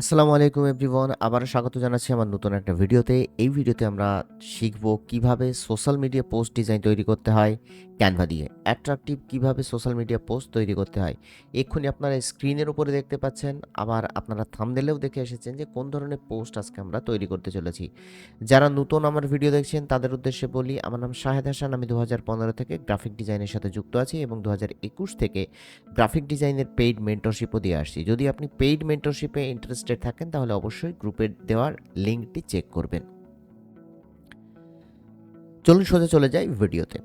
আসসালামু আলাইকুম এভরিওয়ান, আবার স্বাগত জানাচ্ছি আমার নতুন একটা ভিডিওতে। এই ভিডিওতে আমরা শিখব কীভাবে সোশ্যাল মিডিয়া পোস্ট ডিজাইন তৈরি করতে হয় ক্যানভা দিয়ে। অ্যাট্রাকটিভ কীভাবে সোশ্যাল মিডিয়া পোস্ট তৈরি করতে হয়, এক্ষুনি আপনারা স্ক্রিনের উপরে দেখতে পাচ্ছেন। আবার আপনারা থামদেলেও দেখে এসেছেন যে কোন ধরনের পোস্ট আজকে আমরা তৈরি করতে চলেছি। যারা নতুন আমার ভিডিও দেখছেন, তাদের উদ্দেশ্যে বলি, আমার নাম শাহেদ হাসান, আমি দু হাজার পনেরো থেকে গ্রাফিক ডিজাইনের সাথে যুক্ত আছি এবং দু হাজার একুশ থেকে গ্রাফিক ডিজাইনের পেইড মেন্টরশিপও দিয়ে আসছি। যদি আপনি পেইড মেন্টরশিপে ইন্টারেস্টেড থাকেন, তাহলে অবশ্যই গ্রুপের দেওয়ার লিঙ্কটি চেক করবেন। চলুন সোজা চলে যাই ভিডিওতে।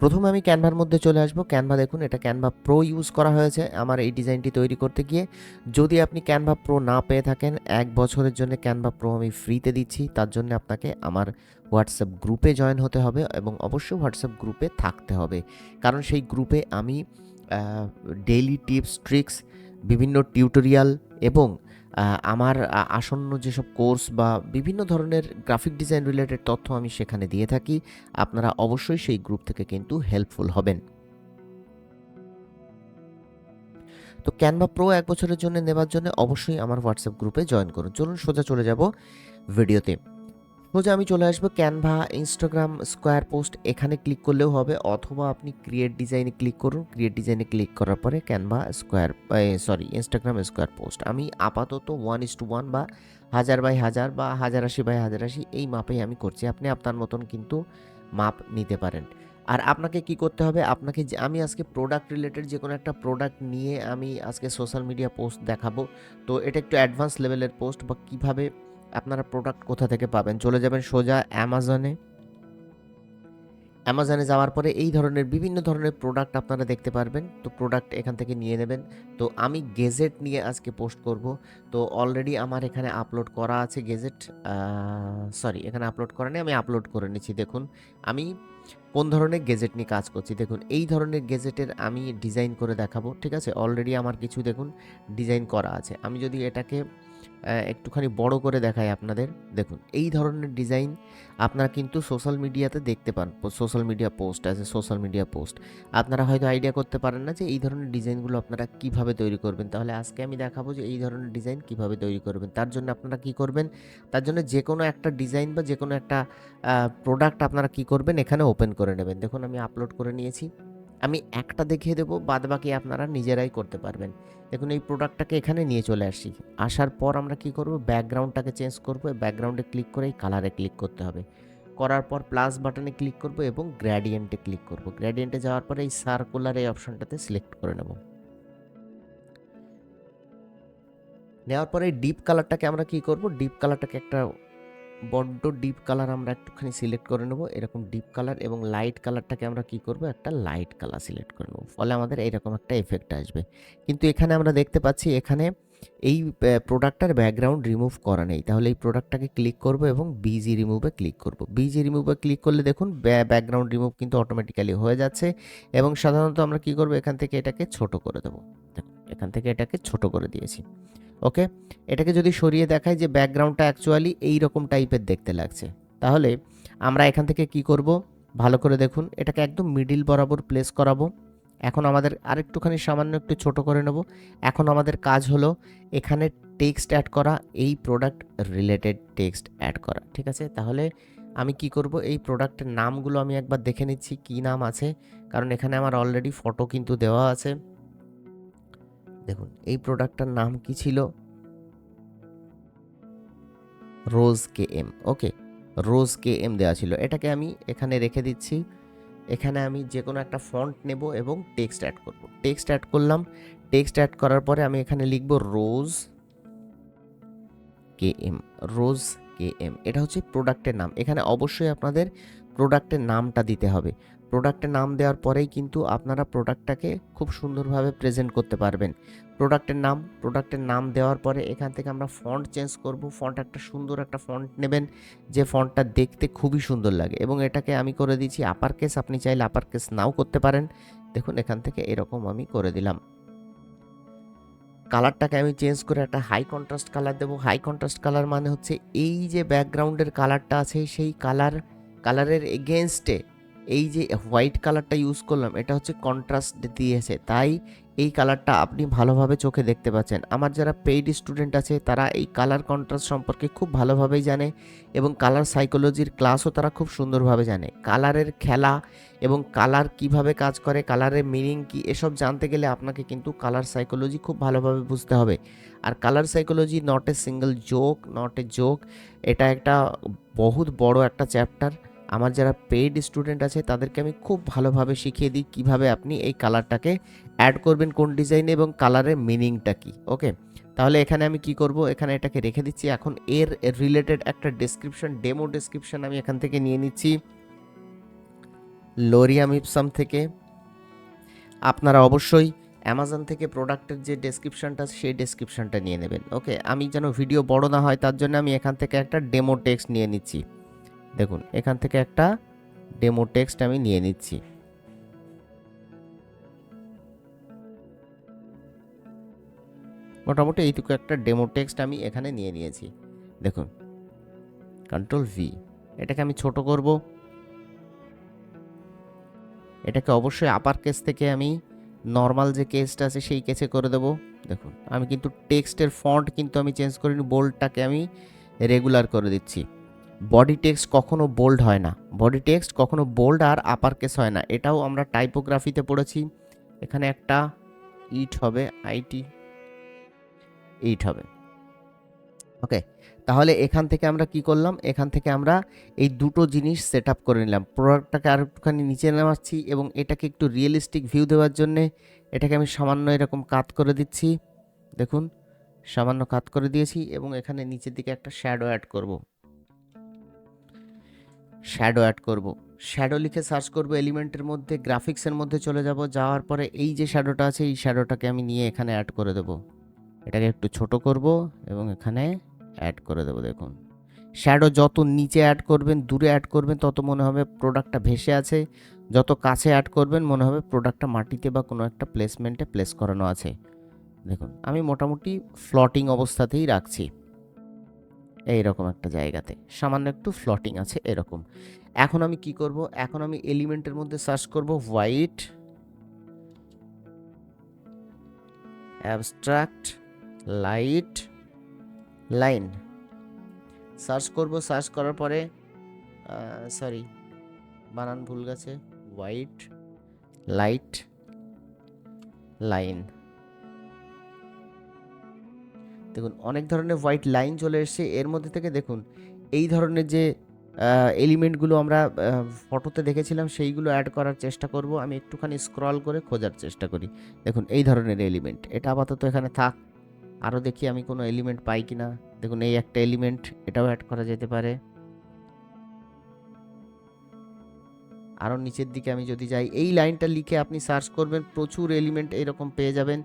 প্রথমে আমি ক্যানভার মধ্যে চলে আসব। ক্যানভা দেখুন, এটা ক্যানভা প্রো ইউজ করা হয়েছে আমার এই ডিজাইনটি তৈরি করতে গিয়ে। যদি আপনি ক্যানভা প্রো না পেয়ে থাকেন, এক বছরের জন্য ক্যানভা প্রো আমি ফ্রিতে দিচ্ছি। তার জন্য আপনাকে আমার হোয়াটসঅ্যাপ গ্রুপে জয়েন হতে হবে এবং অবশ্যই হোয়াটসঅ্যাপ গ্রুপে থাকতে হবে। কারণ সেই গ্রুপে আমি ডেইলি টিপস ট্রিক্স বিভিন্ন টিউটোরিয়াল এবং আমার আসন্ন যেসব কোর্স বা বিভিন্ন ধরনের গ্রাফিক ডিজাইন রিলেটেড তথ্য আমি সেখানে দিয়ে থাকি, আপনারা অবশ্যই সেই গ্রুপ থেকে কিন্তু হেল্পফুল হবেন। তো ক্যানভা প্রো এক বছরের জন্য নেবার জন্য অবশ্যই আমার হোয়াটসঅ্যাপ গ্রুপে জয়েন করুন। চলুন সোজা চলে যাব ভিডিওতে। সোজা আমি চলে আসব ক্যানভা ইনস্টাগ্রাম স্কোয়ার পোস্ট এখানে ক্লিক করলেও হবে। অথবা আপনি ক্রিয়েট ডিজাইনে ক্লিক করুন। ক্রিয়েট ডিজাইনে ক্লিক করার পরে Canva square sorry Instagram square post আমি আপাতত ওয়ান ইস টু ওয়ান বা হাজার বাই হাজার বা হাজার আশি বাই হাজার আশি এই মাপেই আমি করছি। আপনি আপনার মতন কিন্তু মাপ নিতে পারেন। আর আপনাকে কি করতে হবে? আপনাকে আমি আজকে প্রোডাক্ট রিলেটেড যে কোনো একটা প্রোডাক্ট নিয়ে আমি আজকে সোশ্যাল মিডিয়া পোস্ট দেখাবো। তো এটা একটু অ্যাডভান্স লেভেলের পোস্ট বা কীভাবে আপনারা প্রোডাক্ট কোথা থেকে পাবেন? চলে যাবেন সোজা অ্যামাজনে অ্যামাজনে যাওয়ার পরে এই ধরনের বিভিন্ন ধরনের প্রোডাক্ট আপনারা দেখতে পারবেন। তো প্রোডাক্ট এখান থেকে নিয়ে নেবেন। তো আমি গেজেট নিয়ে আজকে পোস্ট করব। তো অলরেডি আমার এখানে আপলোড করা আছে গেজেট সরি এখানে আপলোড করা নেই, আমি আপলোড করে নিচ্ছি। দেখুন, আমি কোন ধরনের গেজেট নিয়ে কাজ করছি? দেখুন, এই ধরনের গেজেটের আমি ডিজাইন করে দেখাবো, ঠিক আছে? অলরেডি আমার কিছু, দেখুন ডিজাইন করা আছে। আমি যদি এটাকে একটুখানি বড় করে দেখাই আপনাদের। দেখুন, এই ধরনের ডিজাইন আপনারা কিন্তু সোশ্যাল মিডিয়াতে দেখতে পান। সোশ্যাল মিডিয়া পোস্ট আছে, সোশ্যাল মিডিয়া পোস্ট। আপনারা হয়তো আইডিয়া করতে পারেন না যে এই ধরনের ডিজাইনগুলো আপনারা কীভাবে তৈরি করবেন। তাহলে আজকে আমি দেখাবো যে এই ধরনের ডিজাইন কীভাবে তৈরি করবেন। তার জন্য আপনারা কি করবেন? তার জন্য যে কোনো একটা ডিজাইন বা যে কোনো একটা প্রোডাক্ট আপনারা কি করবেন? এখানে ওপেন করে নেবেন। দেখুন, আমি আপলোড করে নিয়েছি। আমি একটা দেখিয়ে দেবো বাদ বাকি আপনারা নিজেরাই করতে পারবেন। দেখুন, এই প্রোডাক্টটাকে এখানে নিয়ে চলে আসি আসার পর আমরা কি করব? ব্যাকগ্রাউন্ডটাকে চেঞ্জ করব ব্যাকগ্রাউন্ডে ক্লিক করে এই কালারে ক্লিক করতে হবে। করার পর প্লাস বাটনে ক্লিক করব এবং গ্র্যাডিয়েন্টে ক্লিক করব। গ্র্যাডিয়েন্টে যাওয়ার পরে এই সার্কুলার এই অপশনটাতে সিলেক্ট করে নেব। নেওয়ার পরে ডিপ কালারটাকে আমরা কি করব? ডিপ কালারটাকে একটা বড্ড ডিপ কালার আমরা একটুখানি সিলেক্ট করে নেব। এরকম ডিপ কালার এবং লাইট কালারটাকে আমরা কি করব? একটা লাইট কালার সিলেক্ট করে নেব। ফলে আমাদের এইরকম একটা এফেক্ট আসবে। কিন্তু এখানে আমরা দেখতে পাচ্ছি এখানে এই প্রোডাক্টটার ব্যাকগ্রাউন্ড রিমুভ করা নেই। তাহলে এই প্রোডাক্টটাকে ক্লিক করব এবং বিজি রিমুভে ক্লিক করব। বিজি রিমুভে ক্লিক করলে দেখুন ব্যাকগ্রাউন্ড রিমুভ কিন্তু অটোমেটিক্যালি হয়ে যাচ্ছে এবং সাধারণত আমরা কি করব? এখান থেকে এটাকে ছোট করে দেবো। এখান থেকে এটাকে ছোট করে দিয়েছি। ওকে? এটাকে যদি সরিয়ে দেখাই যে ব্যাকগ্রাউন্ডটা অ্যাকচুয়ালি এই রকম টাইপের দেখতে লাগছে। তাহলে আমরা এখান থেকে কি করব? ভালো করে দেখুন, এটাকে একদম মিডিল বরাবর প্লেস করাবো। এখন আমাদের আরেকটুখানি সামান্য একটু ছোট করে নেব। এখন আমাদের কাজ হলো এখানে টেক্সট অ্যাড করা, এই প্রোডাক্ট রিলেটেড টেক্সট অ্যাড করা, ঠিক আছে? তাহলে আমি কি করব? এই প্রোডাক্টের নামগুলো আমি একবার দেখে নিচ্ছি, কি নাম আছে? কারণ এখানে আমার অলরেডি ফটো কিন্তু দেওয়া আছে। দেখুন, এই প্রোডাক্টটার নাম কি ছিল? রোজ কে এম ওকে রোজ কে এম দেওয়া ছিল। এটাকে আমি এখানে রেখে দিচ্ছি। এখানে আমি যে কোনো একটা ফন্ট নেব এবং টেক্সট অ্যাড করব। টেক্সট অ্যাড করলাম। টেক্সট অ্যাড করার পরে আমি এখানে লিখব রোজ কে এম রোজ কে এম এটা হচ্ছে প্রোডাক্টের নাম। এখানে অবশ্যই আপনাদের প্রোডাক্টের নামটা দিতে হবে। প্রোডাক্টের নাম দেওয়ার পরেই কিন্তু আপনারা প্রোডাক্টটাকে খুব সুন্দরভাবে প্রেজেন্ট করতে পারবেন। প্রোডাক্টের নাম প্রোডাক্টের নাম দেওয়ার পরে এখান থেকে আমরা ফন্ট চেঞ্জ করব। ফন্ট একটা সুন্দর একটা ফন্ট নেবেন, যে ফন্টটা দেখতে খুবই সুন্দর লাগে এবং এটাকে আমি করে দিয়েছি আপার কেস আপনি চাইলে আপার কেস নাও করতে পারেন। দেখুন, এখান থেকে এরকম আমি করে দিলাম। কালারটাকে আমি চেঞ্জ করে একটা হাই কন্ট্রাস্ট কালার দেবো। হাই কন্ট্রাস্ট কালার মানে হচ্ছে এই যে ব্যাকগ্রাউন্ডের কালারটা আছে, সেই কালার কালারের এগেনস্টে এই যে হোয়াইট কালারটা ইউজ করলাম, এটা হচ্ছে কন্ট্রাস্ট দিয়েছে। তাই এই কালারটা আপনি ভালোভাবে চোখে দেখতে পাচ্ছেন। আমার যারা পেইড স্টুডেন্ট আছে, তারা এই কালার কন্ট্রাস্ট সম্পর্কে খুব ভালোভাবেই জানে এবং কালার সাইকোলজির ক্লাসও তারা খুব সুন্দরভাবে জানে। কালারের খেলা এবং কালার কীভাবে কাজ করে কালারের মিনিং কি, এসব জানতে গেলে আপনাকে কিন্তু কালার সাইকোলজি খুব ভালোভাবে বুঝতে হবে। আর colour psychology not a single joke not a joke এটা একটা বহুত বড় একটা চ্যাপ্টার আমার যারা পেইড স্টুডেন্ট আছে, তাদেরকে আমি খুব ভালোভাবে শিখিয়ে দিই কীভাবে আপনি এই কালারটাকে অ্যাড করবেন, কোন ডিজাইনে এবং কালারের মিনিংটা কি ওকে তাহলে এখানে আমি কি করব? এখানে এটাকে রেখে দিচ্ছি। এখন এর রিলেটেড একটা ডেসক্রিপশন ডেমো ডেসক্রিপশন আমি এখান থেকে নিয়ে নিচ্ছি। লোরিয়াম ইপসাম থেকে। আপনারা অবশ্যই অ্যামাজন থেকে প্রোডাক্টের যে ডেসক্রিপশনটা সেই ডেসক্রিপশনটা নিয়ে নেবেন ওকে আমি যেন ভিডিও বড় না হয়, তার জন্য আমি এখান থেকে একটা ডেমো টেক্সট নিয়ে নিচ্ছি। দেখুন, এখান থেকে একটা ডেমো টেক্সট আমি নিয়ে নিচ্ছি। মোটামুটি এইটুকু একটা ডেমো টেক্সট আমি এখানে নিয়ে নিয়েছি। দেখুন কন্ট্রোল ভি এটাকে আমি ছোট করব। এটাকে অবশ্যই আপার কেস থেকে আমি নর্মাল যে কেসটা আছে সেই কেসে করে দেব। দেখুন, আমি কিন্তু টেক্সটের ফন্ট কিন্তু আমি চেঞ্জ করিনি বোল্ডটাকে আমি রেগুলার করে দিচ্ছি। বডি টেক্সট কখনো বোল্ড হয় না। বডি টেক্সট কখনো বোল্ড আর আপার কেস হয় না। এটাও আমরা টাইপোগ্রাফিতে পড়েছি। এখানে একটা ইট হবে আইটি এইট হবে। ওকে তাহলে এখান থেকে আমরা কি করলাম? এখান থেকে আমরা এই দুটো জিনিস সেট আপ করে নিলাম। প্রোডাক্টটাকে আর একটুখানি নিচে নামাচ্ছি এবং এটাকে একটু রিয়েলিস্টিক ভিউ দেওয়ার জন্যে এটাকে আমি সামান্য এরকম কাত করে দিচ্ছি। দেখুন, সামান্য কাত করে দিয়েছি এবং এখানে নিচের দিকে একটা শ্যাডো অ্যাড করব। শ্যাডো অ্যাড করব। শ্যাডো লিখে সার্চ করব এলিমেন্টের মধ্যে গ্রাফিক্সের মধ্যে চলে যাব। যাওয়ার পরে এই যে শ্যাডোটা আছে, এই শ্যাডোটাকে আমি নিয়ে এখানে অ্যাড করে দেবো। এটাকে একটু ছোট করব এবং এখানে অ্যাড করে দেবো, দেখুন। শ্যাডো যত নিচে অ্যাড করবেন, দূরে অ্যাড করবেন, তত মনে হবে প্রোডাক্টটা ভেসে আছে। যত কাছে অ্যাড করবেন, মনে হবে প্রোডাক্টটা মাটিতে বা কোনো একটা প্লেসমেন্টে প্লেস করানো আছে। দেখুন, আমি মোটামুটি ফ্লটিং অবস্থাতেই রাখছি। এইরকম একটা জায়গাতে। সামান্য একটু ফ্লটিং আছে এরকম। এখন আমি কি করব? এখন আমি এলিমেন্টের মধ্যে সার্চ করব white abstract light line search করব সার্চ করার পরে সরি বানান ভুল গেছে। হোয়াইট লাইট লাইন দেখুন, অনেক ধরনের হোয়াইট লাইন চলে এসেছে। এর মধ্যে থেকে দেখুন, এই ধরনের যে এলিমেন্টগুলো আমরা ফটোতে দেখেছিলাম, সেইগুলো অ্যাড করার চেষ্টা করব। আমি একটুখানি স্ক্রল করে খোঁজার চেষ্টা করি। দেখুন, এই ধরনের এলিমেন্ট এটা আপাতত এখানে থাক। আরও দেখি আমি কোনো এলিমেন্ট পাই কি না দেখুন, এই একটা এলিমেন্ট এটাও অ্যাড করা যেতে পারে। আরও নিচের দিকে আমি যদি যাই, এই লাইনটা লিখে আপনি সার্চ করবেন, প্রচুর এলিমেন্ট এরকম পেয়ে যাবেন,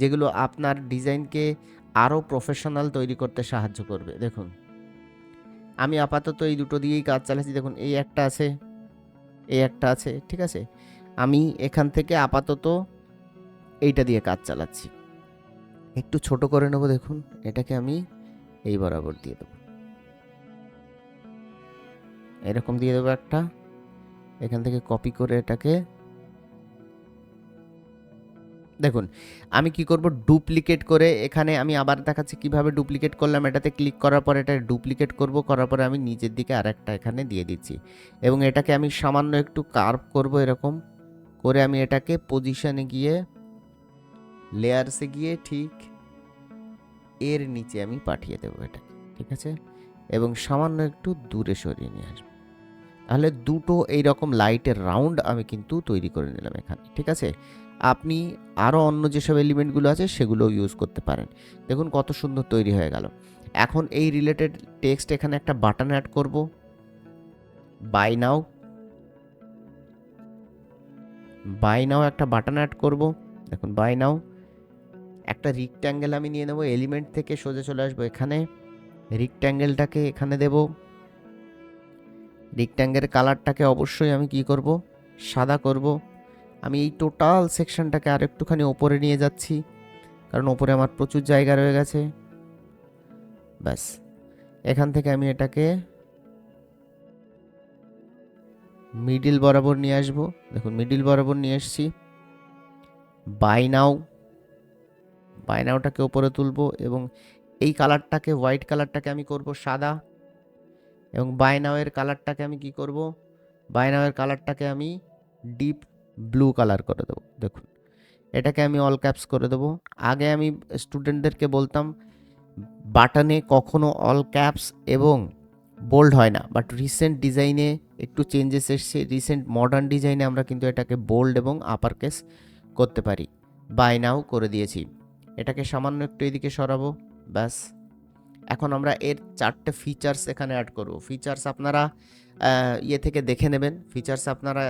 যেগুলো আপনার ডিজাইনকে আরও প্রফেশনাল তৈরি করতে সাহায্য করবে। দেখুন, আমি আপাতত এই দুটো দিয়েই কাজ চালাচ্ছি। দেখুন, এই একটা আছে, এই একটা আছে, ঠিক আছে? আমি এখান থেকে আপাতত এইটা দিয়ে কাজ চালাচ্ছি। একটু ছোট করে নেব, দেখুন, এটাকে আমি এই বরাবর দিয়ে দেবো। এরকম দিয়ে দেবো একটা, এখান থেকে কপি করে এটাকে দেখুন, আমি কি করব? ডুপ্লিকেট করে এখানে আমি আবার দেখাচ্ছি কীভাবে ডুপ্লিকেট করলাম। এটাতে ক্লিক করার পর এটা ডুপ্লিকেট করব, করার পরে আমি নিচের দিকে আরেকটা এখানে দিয়ে দিচ্ছি। এবং এটাকে আমি সামান্য একটু কার্ভ করব এরকম করে আমি এটাকে পজিশনে গিয়ে লেয়ারসে গিয়ে ঠিক এর নিচে আমি পাঠিয়ে দেবো এটাকে, ঠিক আছে? এবং সামান্য একটু দূরে সরিয়ে নিয়ে আসব। তাহলে দুটো এইরকম লাইটের রাউন্ড আমি কিন্তু তৈরি করে নিলাম এখানে, ঠিক আছে? আপনি আরও অন্য যেসব এলিমেন্টগুলো আছে সেগুলো ইউজ করতে পারেন। দেখুন কত সুন্দর তৈরি হয়ে গেল। এখন এই রিলেটেড টেক্সট এখানে একটা বাটন অ্যাড করব। বাই নাও বাই নাও একটা বাটন অ্যাড করব। দেখুন বাই নাও একটা রিক্ট্যাঙ্গেল আমি নিয়ে নেব এলিমেন্ট থেকে সোজা চলে আসব এখানে। রিক্ট্যাঙ্গেলটাকে এখানে দেব। রিক্ট্যাঙ্গেলের কালারটাকে অবশ্যই আমি কি করব? সাদা করব। আমি এই টোটাল সেকশনটাকে আর একটুখানি ওপরে নিয়ে যাচ্ছি, কারণ ওপরে আমার প্রচুর জায়গা রয়ে গেছে। ব্যাস, এখান থেকে আমি এটাকে মিডিল বরাবর নিয়ে আসব। দেখুন মিডিল বরাবর নিয়ে এসছি। বাই নাও নাওটাকে ওপরে তুলবো এবং এই কালারটাকে হোয়াইট কালারটাকে আমি করব সাদা এবং বাই নাওয়ের কালারটাকে আমি কি করব? বাই নাওয়ের কালারটাকে আমি ডিপ ব্লু কালার করে দেবো, দেখুন। এটাকে আমি অল ক্যাপস করে দেবো। আগে আমি স্টুডেন্টদেরকে বলতাম বাটনে কখনো অল ক্যাপস এবং বোল্ড হয় না বাট রিসেন্ট ডিজাইনে একটু চেঞ্জেস এসছে। রিসেন্ট মডার্ন ডিজাইনে আমরা কিন্তু এটাকে বোল্ড এবং আপার কেস করতে পারি। বাই নাও করে দিয়েছি। এটাকে সামান্য একটু এদিকে সরাবো, ব্যাস। এখন আমরা এর চারটে ফিচার্স এখানে অ্যাড করব। ফিচার্স আপনারা ইয়ে থেকে দেখে নেবেন। ফিচার্স আপনারা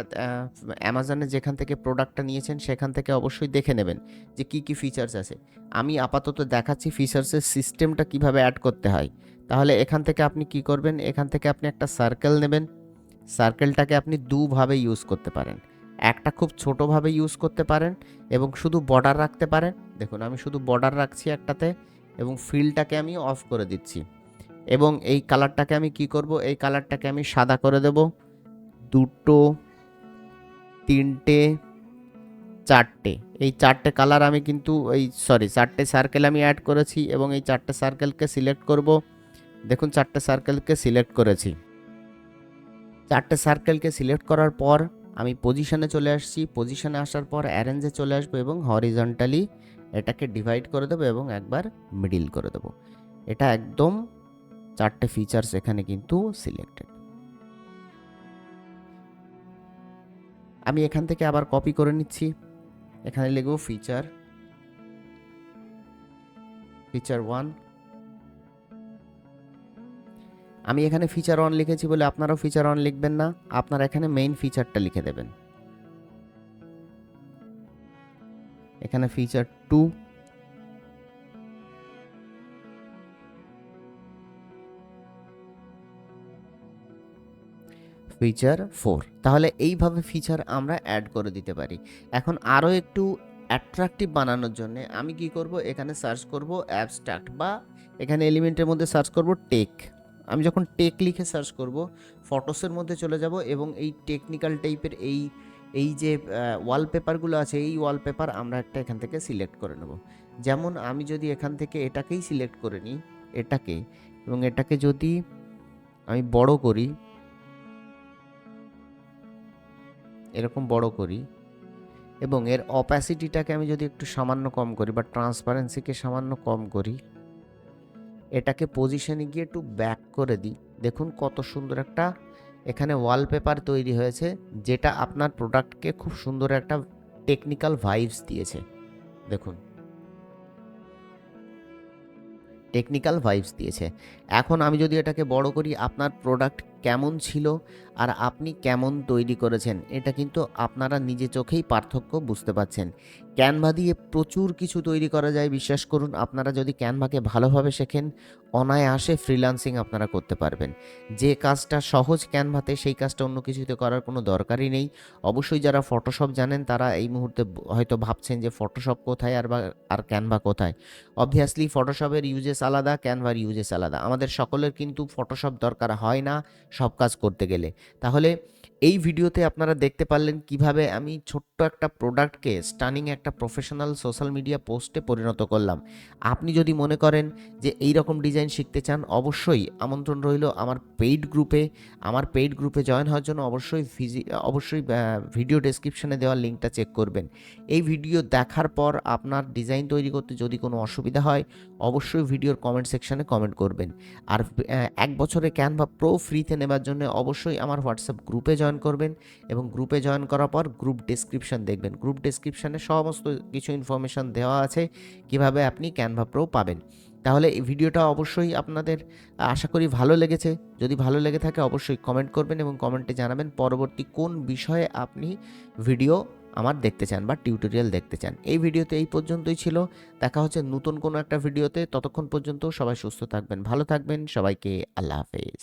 অ্যামাজনে যেখান থেকে প্রোডাক্টটা নিয়েছেন, সেখান থেকে অবশ্যই দেখে নেবেন যে কি কি ফিচার্স আছে। আমি আপাতত দেখাচ্ছি ফিচার্সের সিস্টেমটা কীভাবে অ্যাড করতে হয়। তাহলে এখান থেকে আপনি কি করবেন? এখান থেকে আপনি একটা সার্কেল নেবেন। সার্কেলটাকে আপনি দুভাবে ইউজ করতে পারেন। একটা খুব ছোটোভাবে ইউজ করতে পারেন এবং শুধু বর্ডার রাখতে পারেন। দেখুন, আমি শুধু বর্ডার রাখছি একটাতে এবং ফিলটাকে আমি অফ করে দিচ্ছি। এবং এই কালারটাকে আমি কি করব? এই কালারটাকে আমি সাদা করে দেব। দুটো, তিনটে, চারটে। এই চারটে কালার আমি কিন্তু এই সরি চারটে সার্কেল আমি অ্যাড করেছি এবং এই চারটে সার্কেলকে সিলেক্ট করব। দেখুন, চারটে সার্কেলকে সিলেক্ট করেছি। চারটে সার্কেলকে সিলেক্ট করার পর আমি পজিশনে চলে আসছি। পজিশনে আসার পর অ্যারেঞ্জে চলে আসব এবং হরিজন্টালি এটাকে ডিভাইড করে দেবো এবং একবার মিডিল করে দেবো। এটা একদম চারটে ফিচার্স এখানে কিন্তু সিলেক্টেড আমি এখান থেকে আবার কপি করে নিচ্ছি। এখানে লিখব ফিচার ফিচার ওয়ান আমি এখানে ফিচার অন লিখেছি বলে আপনারাও ফিচার অন লিখবেন না, আপনারা এখানে মেইন ফিচারটা লিখে দেবেন। এখানে ফিচার টু ফিচার ফোর তাহলে এইভাবে ফিচার আমরা অ্যাড করে দিতে পারি। এখন আরও একটু অ্যাট্রাকটিভ বানানোর জন্য আমি কি করব? এখানে সার্চ করব অ্যাবস্ট্রাক্ট বা এখানে এলিমেন্টের মধ্যে সার্চ করব টেক আমি যখন টেক লিখে সার্চ করব ফটোসের মধ্যে চলে যাব এবং এই টেকনিক্যাল টাইপের এই এই যে ওয়ালপেপারগুলো আছে, এই ওয়ালপেপার আমরা একটা এখান থেকে সিলেক্ট করে নেব। যেমন আমি যদি এখান থেকে এটাকেই সিলেক্ট করে নিই, এটাকে এবং এটাকে যদি আমি বড় করি এরকম বড় করি এবং এর অপ্যাসিটিটাকে আমি যদি একটু সামান্য কম করি বা ট্রান্সপারেন্সিকে সামান্য কম করি, এটাকে পজিশনে গিয়ে একটু ব্যাক করে দিই। দেখুন কত সুন্দর একটা এখানে ওয়ালপেপার তৈরি হয়েছে, যেটা আপনার প্রোডাক্টকে খুব সুন্দর একটা টেকনিক্যাল ভাইবস দিয়েছে। দেখুন। টেকনিক্যাল ভাইবস দিয়েছে। এখন আমি যদি এটাকে বড় করি, আপনার প্রোডাক্ট কেমন ছিল আর আপনি কেমন তৈরি করেছেন, এটা কিন্তু আপনারা নিজে চোখেই পার্থক্য বুঝতে পাচ্ছেন ক্যানভা দিয়ে প্রচুর কিছু তৈরি করা যায়, বিশ্বাস করুন, আপনারা যদি ক্যানভাকে ভালোভাবে শেখেন, অনায়াসে ফ্রিল্যান্সিং আপনারা করতে পারবেন। যে কাজটা সহজ ক্যানভাতে সেই কাজটা অন্য কিছুতে করার কোনো দরকারই নেই। অবশ্যই যারা ফটোশপ জানেন, তারা এই মুহূর্তে হয়তো ভাবছেন যে ফটোশপ কোথায় আর বা, আর ক্যানভা কোথায়? অবভিয়াসলি ফটোশপের ইউজেস আলাদা ক্যানভার ইউজেস আলাদা। আমাদের সকলের কিন্তু ফটোশপ দরকার হয় না। সব কাজ করতে গেলে। তাহলে এই ভিডিওতে আপনারা দেখতে পারলেন কীভাবে আমি ছোট্ট একটা প্রোডাক্টকে স্টানিং একটা প্রফেশনাল সোশ্যাল মিডিয়া পোস্টে পরিণত করলাম। আপনি যদি মনে করেন যে এই রকম ডিজাইন শিখতে চান, অবশ্যই আমন্ত্রণ রইল আমার পেইড গ্রুপে আমার পেইড গ্রুপে জয়েন হওয়ার জন্য অবশ্যই ভিজি অবশ্যই ভিডিও ডেসক্রিপশনে দেওয়া লিঙ্কটা চেক করবেন। এই ভিডিও দেখার পর আপনার ডিজাইন তৈরি করতে যদি কোনো অসুবিধা হয়, অবশ্যই ভিডিওর কমেন্ট সেকশানে কমেন্ট করবেন। আর এক বছরে ক্যানভা প্রো ফ্রিতে নেবার জন্য অবশ্যই আমার হোয়াটসঅ্যাপ গ্রুপে জয়েন করবেন এবং গ্রুপে জয়েন করার পর গ্রুপ ডেসক্রিপশন দেখবেন। গ্রুপ ডেসক্রিপশনে সমস্ত কিছু ইনফরমেশন দেওয়া আছে কীভাবে আপনি ক্যানভা প্রো পাবেন। তাহলে এই ভিডিওটা অবশ্যই আপনাদের আশা করি ভালো লেগেছে। যদি ভালো লেগে থাকে অবশ্যই কমেন্ট করবেন এবং কমেন্টে জানাবেন পরবর্তী কোন বিষয়ে আপনি ভিডিও আমার দেখতে চান বা টিউটোরিয়াল দেখতে চান। এই ভিডিওতে এই পর্যন্তই ছিল। দেখা হচ্ছে নতুন কোনো একটা ভিডিওতে। ততক্ষণ পর্যন্ত সবাই সুস্থ থাকবেন, ভালো থাকবেন। সবাইকে আল্লাহ হাফেজ।